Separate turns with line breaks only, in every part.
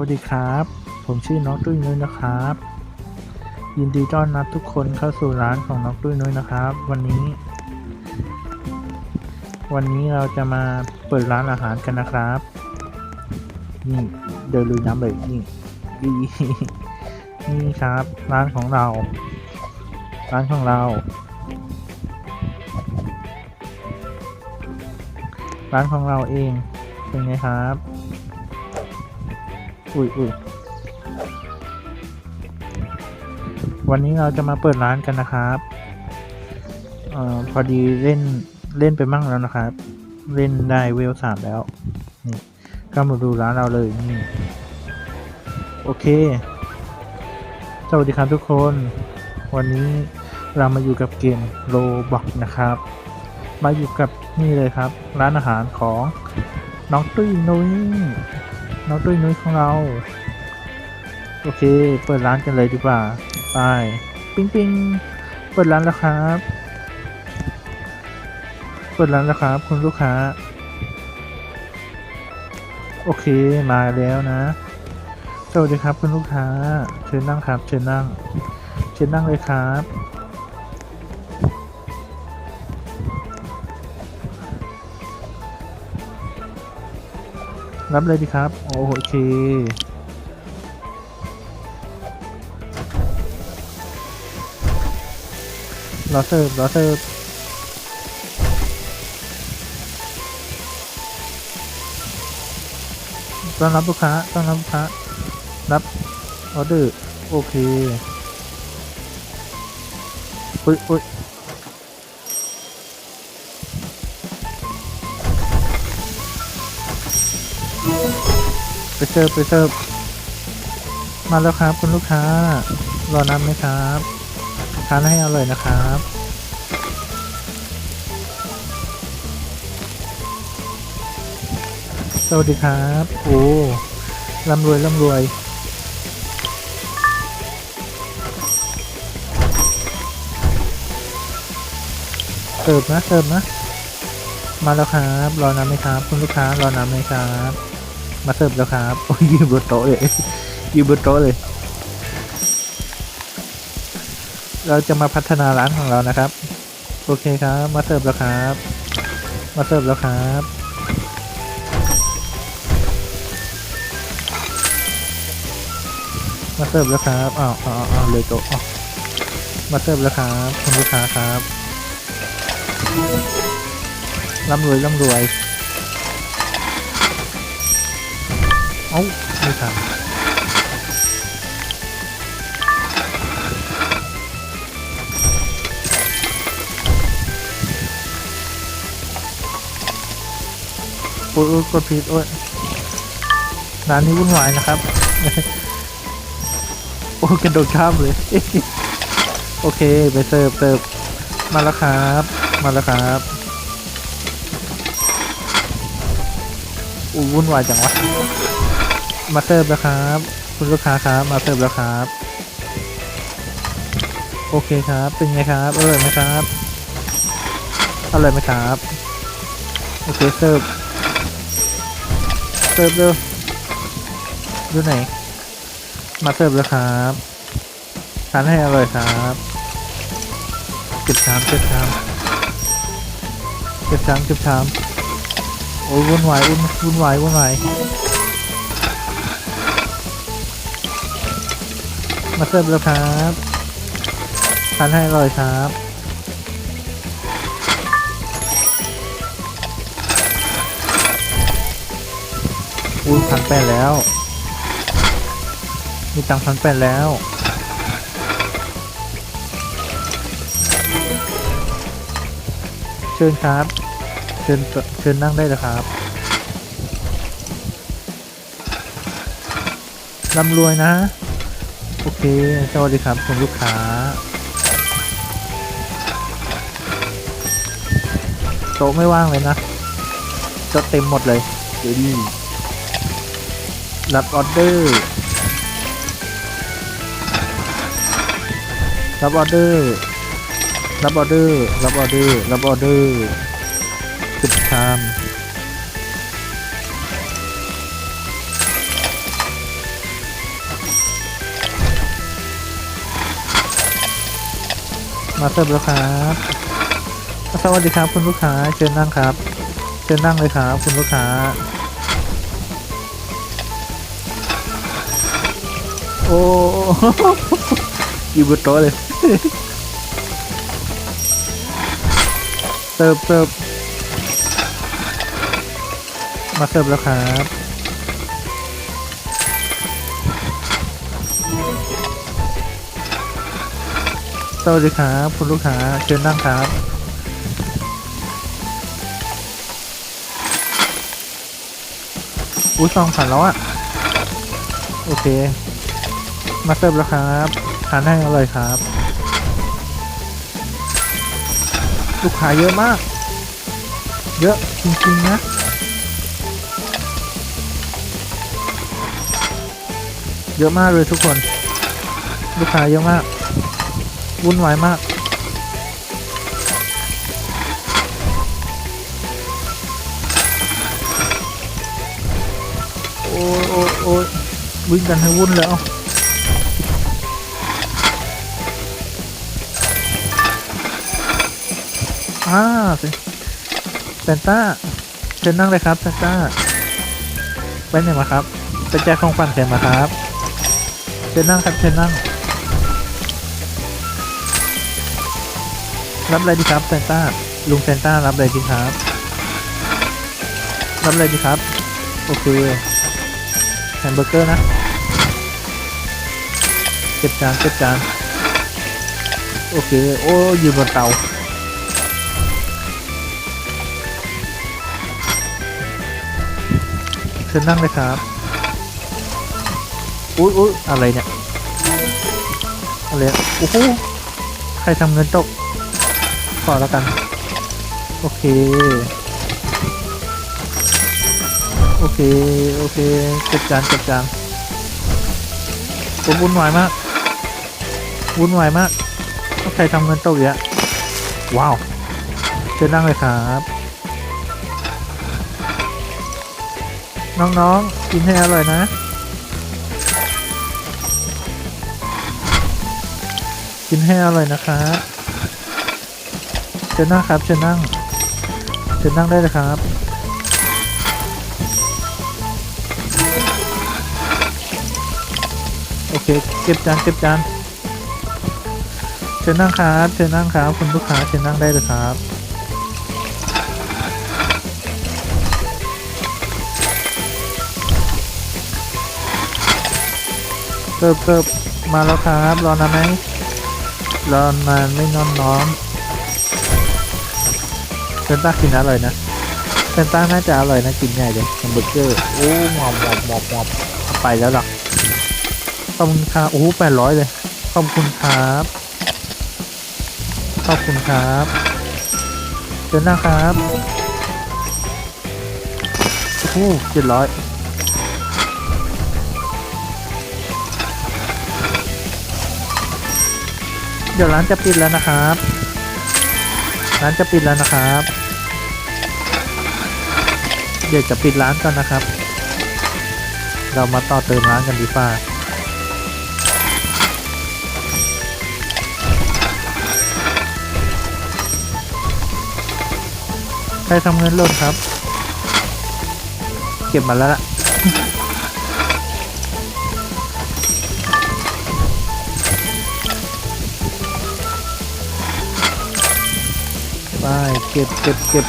วัสดีครับ ผมชื่อน้องตุ้ยนุ้ยนะครับ ยินดีต้อนรับทุกคนเข้าสู่ร้านของน้องตุ้ยนุ้ยนะครับ วันนี้ วันนี้เราจะมาเปิดร้านอาหารกันนะครับนี่เดินลุยน้ำเลยนี่นี่นี่ครับ ร้านของเรา ร้านของเรา ร้านของเราเองเป็นไงครับ อุ้ยอุ้ยวันนี้เราจะมาเปิดร้านกันนะครับเอ่อพอดีเล่นเล่นไปมั่งแล้วนะครับ เล่นได้เวลสามแล้ว นี่ก็มาดูร้านเราเลยนี่โอเค สวัสดีครับทุกคน วันนี้เรามาอยู่กับเกมโลบอกนะครับ มาอยู่กับนี่เลยครับ ร้านอาหารของน้องตุ้ยนุ้ย น้องตุ้ยนุ้ยของเรา โอเค เปิดร้านกันเลยดีกว่า ไป ปิ๊งปิงเปิดร้านแล้วครับ เปิดร้านแล้วครับ คุณลูกค้า โอเค มาแล้วนะ สวัสดีครับคุณลูกค้า เชิญนั่งครับ เชิญนั่ง เชิญนั่งเลยครับ รับเลยดีครับ โอเค รอเสิร์ฟรอเสิร์ฟต้อนรับลูกค้าต้อนรับลูกค้า รับออเดอร์ โอเค อุ้ยอุ้ย เสิร์ฟไปเสิร์ฟมาแล้วครับคุณลูกค้ารอนานไหมครับทานให้อร่อยนะครับสวัสดีครับโอ้ร่ำรวยร่ำรวยเสิร์ฟนะเสิร์ฟนะ มาแล้วครับ รอนานไหมครับ คุณลูกค้ารอนานไหมครับ มาเสิร์ฟแล้วครับโอ้ยยืนบนโต๊ะเลยยืนบนโต๊ะเลย เราจะมาพัฒนาร้านของเรานะครับ โอเคครับ มาเสิร์ฟแล้วครับ มาเสิร์ฟแล้วครับมาเสิร์ฟแล้วครับอ้าวอ้าวอ้าวเลยโต๊ะมาเสิร์ฟแล้วครับคุณลูกค้าครับร่ำรวยร่ำรวย เอ้าไม่ทันโอ้ยกดผิดโอ้ยร้านนี้วุ่นวายนะครับ โอ้กระโดดข้ามเลย โอเค ไปเสิร์ฟเสิร์ฟมาแล้วครับ มาแล้วครับอู้วุ่นวายจังวะ มาเสิร์ฟแล้วครับ คุณลูกค้าครับมาเสิร์ฟแล้วครับ โอเคครับเป็นไงครับอร่อยไหมครับอร่อยไหมครับโอเคเสิร์ฟเสิร์ฟเร็วดูไหน มาเสิร์ฟแล้วครับทานให้อร่อยครับเก็บชามเก็บชามเก็บชามเก็บชามโอ้ยวุ่นวายวุ่นวุ่นวายวุ่นวาย มาเสิร์ฟแล้วครับทานให้อร่อยครับอุ้ยพันแปดแล้ว มีตังค์พันแปดแล้ว เชิญครับ เชิญเชิญนั่งได้เลยครับร่ำรวยนะ โอเค สวัสดีครับคุณลูกค้า โต๊ะไม่ว่างเลยนะโต๊ะเต็มหมดเลยเดี๋ยวดีรับออเดอร์รับออเดอร์รับออเดอร์รับออเดอร์รับออเดอร์สิบชาม มาเสิร์ฟแล้วครับสวัสดีครับคุณลูกค้าเชิญนั่งครับ เชิญนั่งเลยครับคุณลูกค้า โอ้อยู่บนโต๊ะเลย เสิร์ฟเสิร์ฟมาเสิร์ฟแล้วครับ สวัสดีครับคุณลูกค้าเชิญนั่งครับ อุ้ยซองผ่านแล้วอะโอเค มาเสิร์ฟแล้วครับทานให้อร่อยครับ ลูกค้าเยอะมาก เยอะจริงๆนะเยอะมากเลยทุกคน ลูกค้าเยอะมาก วุ่นวายมาก โอ้ยโอ้ยโอ้ยวิ่งกันให้วุ่นแล้วอ่าสิเซนต้าเชิญนั่งเลยครับเซนต้าไปไหนมาครับไปแจกของฝันใครมาครับเชิญนั่งครับเชิญนั่ง รับอะไรดีครับเซนต้าลุงเซนต้ารับอะไรดีครับ รับอะไรดีครับ โอเคแฮมเบอร์เกอร์นะเก็บจานเก็บจานโอเค โอ้ยืนบนเตาเชิญนั่งเลยครับอุ้ยอุ้ยอะไรเนี่ยอะไรอะโอ้โหใครทำเงินตก ขอแล้วกัน โอเค โอเค โอเคเก็บจานเก็บจานผมวุ่นวายมาก วุ่นวายมากใครทำเงินตกเยอะว้าวเชิญนั่งเลยครับ น้องๆ กินให้อร่อยนะ กินให้อร่อยนะครับ เชิญนั่งครับเชิญนั่งเชิญนั่งได้เลยครับ โอเค เก็บจานเก็บจานเชิญนั่งครับเชิญนั่งครับคุณลูกค้าเชิญนั่งได้เลยครับเสิร์ฟเสิร์ฟมาแล้วครับ รอนานไหมรอนานไม่นอนน้อม เซนต้ากินอร่อยนะเซนต้าน่าจะอร่อยนะกินง่ายเลยแฮมเบอร์เกอร์โอ้หมอบหมอบหมอบหมอบไปแล้วหรอขอบคุณครับโอ้แปดร้อยเลยขอบคุณครับขอบคุณครับเชิญนะครับโอ้โหเจ็ดร้อยเดี๋ยวร้านจะปิดแล้วนะครับ ร้านจะปิดแล้วนะครับ เดี๋ยวจะปิดร้านก่อนนะครับ เรามาต่อเติมร้านกันดีกว่าใครทำเงินหล่นครับ เก็บมาแล้วล่ะไปเก็บเก็บเก็บ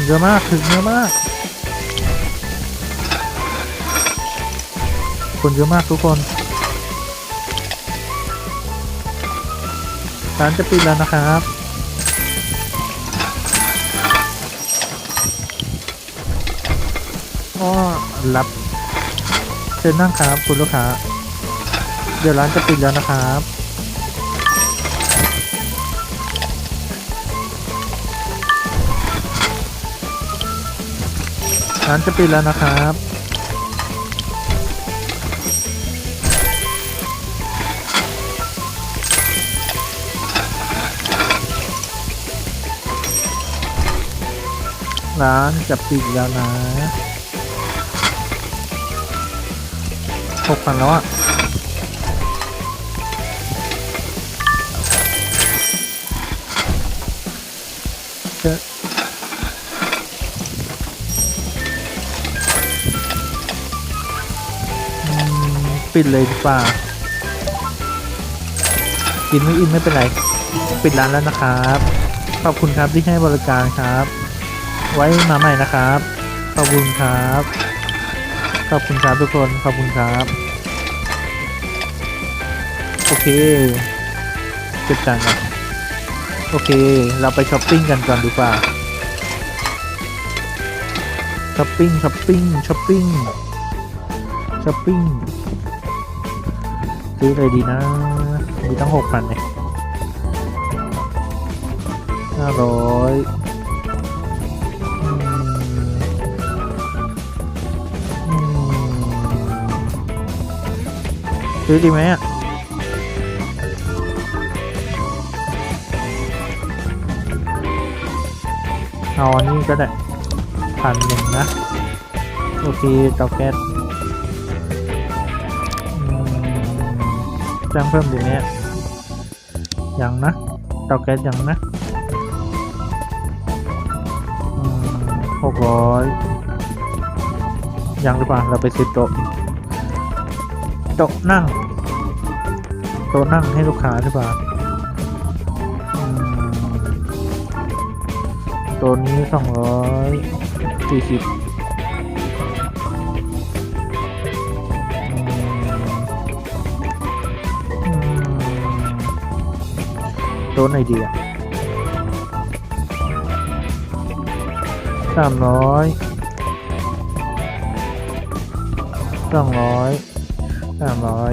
คนเยอะมากถึงเยอะมาก คนเยอะมากทุกคนร้านจะปิดแล้วนะครับ ก็รับเชิญนั่งครับคุณลูกค้า เดี๋ยวร้านจะปิดแล้วนะครับ ร้านจะปิดแล้วนะครับ ร้านจะปิดแล้วนะหกพันแล้วอะเจอ ปิดเลยดีกว่ากินไม่อินไม่เป็นไร ปิดร้านแล้วนะครับ ขอบคุณครับที่ให้บริการครับ ไว้มาใหม่นะครับ ขอบคุณครับ ขอบคุณครับทุกคน ขอบคุณครับ โอเคเก็บตังค์ก่อนโอเค เราไปช้อปปิ้งกันก่อนดีกว่า ช้อปปิ้ง ช้อปปิ้ง ช้อปปิ้ง ช้อปปิ้ง ซื้ออะไรดีนะ มีตั้งหกพันเนี่ยห้าร้อยซื้อดีไหมอะเอาอันนี้ก็ได้พันหนึ่งนะ โอเคเตาแก๊ส จ้างเพิ่มดีไหมอะยังนะเตาแก๊สยังนะหกร้อยยังหรือเปล่าเราไปซื้อโต๊ะโต๊ะนั่งโต๊ะนั่งให้ลูกค้าหรือเปล่าอืมตัวนี้สองร้อยสี่สิบ ตัวไหนดีอะสามร้อยสองร้อยสามร้อย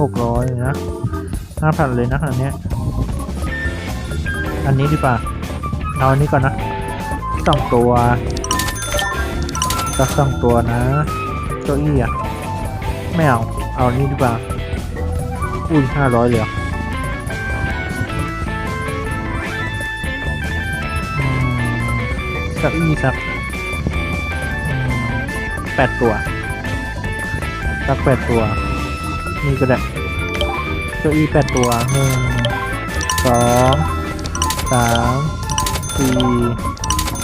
หกร้อยนะห้าพันเลยนะอันเนี้ยอันนี้ดีกว่าเอาอันนี้ก่อนนะสองตัวสักสองตัวนะเก้าอี้อะไม่เอา เอาอันนี้ดีกว่าอุ้ยห้าร้อยเลยเหรออื เก้าอี้สักอืมแปดตัวสักแปดตัว นี่ก็ได้เก้าอี้แปดตัวหนึ่งสองสามสี่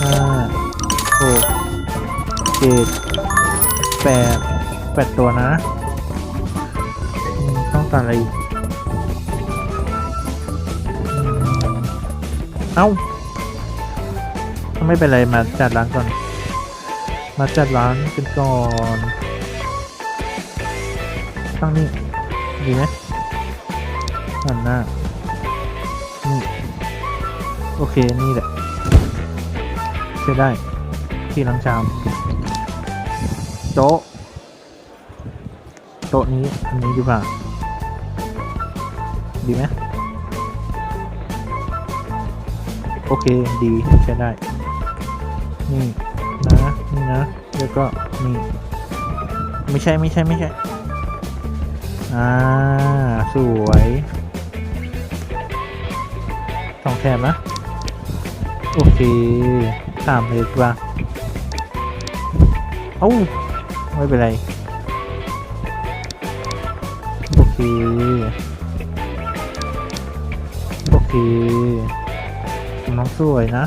ห้าหกเจ็ดแปดแปดตัวนะอืมต้องการอะไรอีกอืมเอ้า ไม่เป็นไรมาจัดร้านก่อน มาจัดร้านกันก่อนตั้งนี่ดีไหมหันหน้านี่โอเคนี่แหละใช้ได้ที่ล้างชามโต๊ะโต๊ะนี้อันนี้ดีกว่าดีไหมโอเค ดี ใช้ได้ นี่นะนี่นะแล้วก็นี่ไม่ใช่ไม่ใช่ไม่ใช่อ่าสวยสองแถบนะโอเคสามเลยดีกว่าเอ้าไม่เป็นไรโอเคโอเคน้องสวยนะ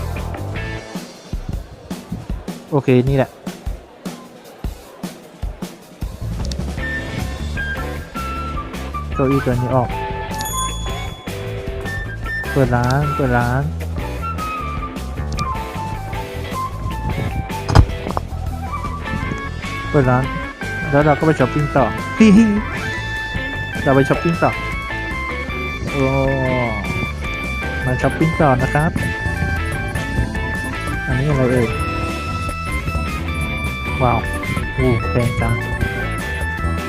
โอเค นี่แหละ เก้าอี้ตัวนี้ออก เปิดร้าน เปิดร้านเปิดร้าน แล้วเราก็ไปช้อปปิ้งต่อ เราไปช้อปปิ้งต่อ โอ้ มาช้อปปิ้งต่อนะครับ อันนี้อะไรเอ่ย ว้าวอู้แพงจัง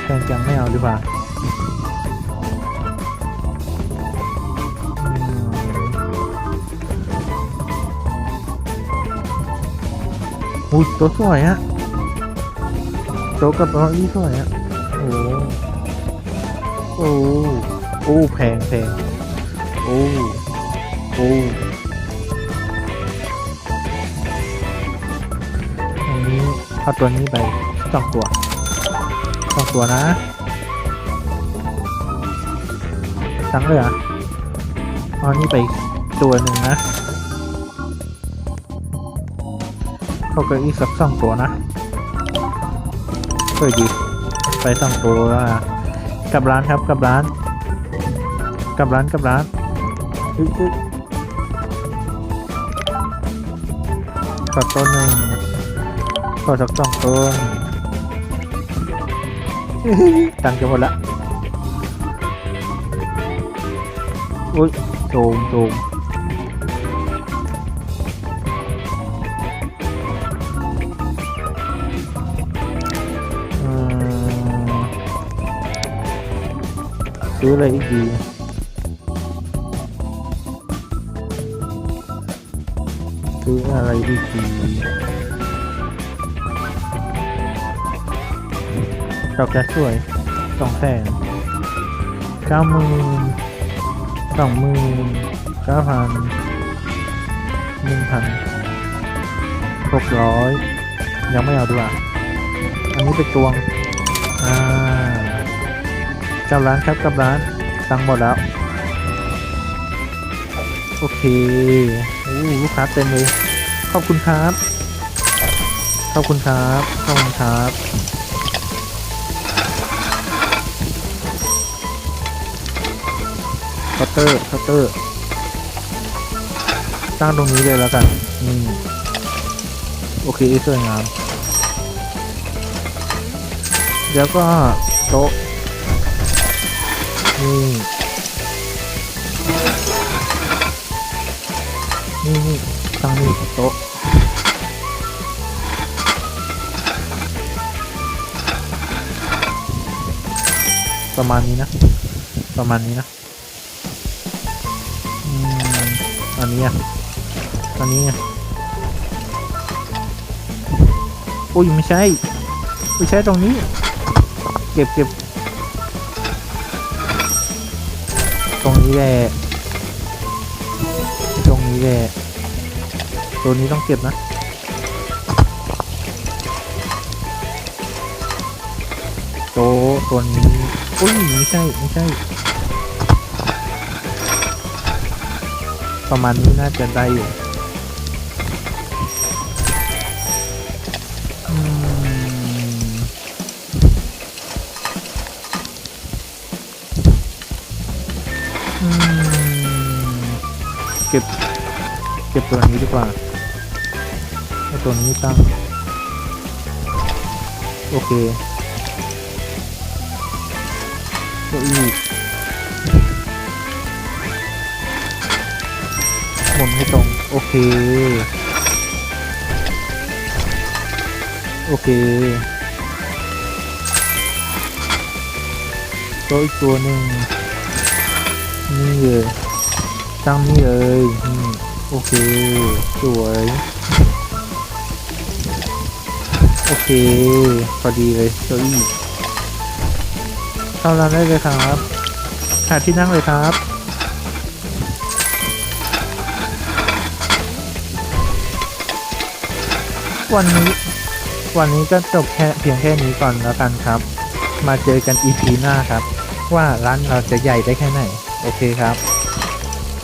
แพงจังไม่เอาดีกว่าอืมอุ้ตัวสวยอะโต๊ะกับเก้าอี้สวยอะโอ้โอ้โอ้แพงแพงโอ้โอ้ เอาตัวนี้ไปสองตัวสองตัวนะทั้งเลยอะเอานี่ไปตัวหนึ่งนะเข้าเก้าอี้สักสองตัวนะเฮ้ยดีไปสองตัวกลับร้านครับกับร้าน กับร้านกับร้านอุ๊ยอุ๊ยขอต้นหนึ่ง อสักสองต้นตังค์จะหมดละอุ้ยโจมโจมอืมซื้ออะไรอีกดีซื้ออะไรอีกดี ดอกแก๊สสวยสองแสนเก้าหมื่นสองหมื่นเก้าพันหนึ่งพันหกร้อยยังไม่เอาด้วยอันนี้เป็นตวงอ่ากับร้านครับกับร้านตังหมดแล้ว โอเคโอ้ลูกค้าเต็มเลย ขอบคุณครับ ขอบคุณครับ ขอบคุณครับ เคาน์เตอร์เคาน์เตอร์ตั้งตรงนี้เลยแล้วกันนี่โอเคสวยงาม แล้วก็โต๊ะนี่นี่นี่ตั้งนี่โต๊ะประมาณนี้นะ ประมาณนี้นะ นี้อะอันนี้อะอุ้ยไม่ใช่ไม่ใช่ตรงนี้ เก็บเก็บตรงนี้แหละตรงนี้แหละตัวนี้ต้องเก็บนะโตตัวนี้อุ้ยไม่ใช่ไม่ใช่ ประมาณนี้น่าจะได้อยู่อืมเก็บ เก็บตัวนี้ดีกว่าให้ตัวนี้ตั้ง โอเคเก้าอี้ มุนให้ตรง โอเค โอเคตัวอีกตัวหนึ่งนี่เลยตั้งนี่เลยโอเค สวย โอเค พอดีเลยเก้าอี้เข้าร้านได้เลยครับหาที่นั่งเลยครับ วันนี้ วันนี้ก็จบแค่เพียงแค่นี้ก่อนแล้วกันครับ มาเจอกัน EP หน้าครับ ว่าร้านเราจะใหญ่ได้แค่ไหน โอเคครับ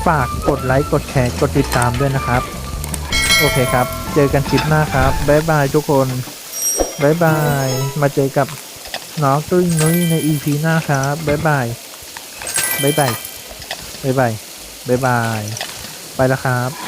ฝากกดไลค์ กดแชร์ กดติดตามด้วยนะครับ โอเคครับ เจอกันคลิปหน้าครับบ๊ายบายทุกคนบ๊ายบาย มาเจอกับน้องตุ้ยนุ้ยใน EP หน้าครับบ๊ายบายบ๊ายบายบ๊ายบายบ๊ายบาย ไปแล้วครับ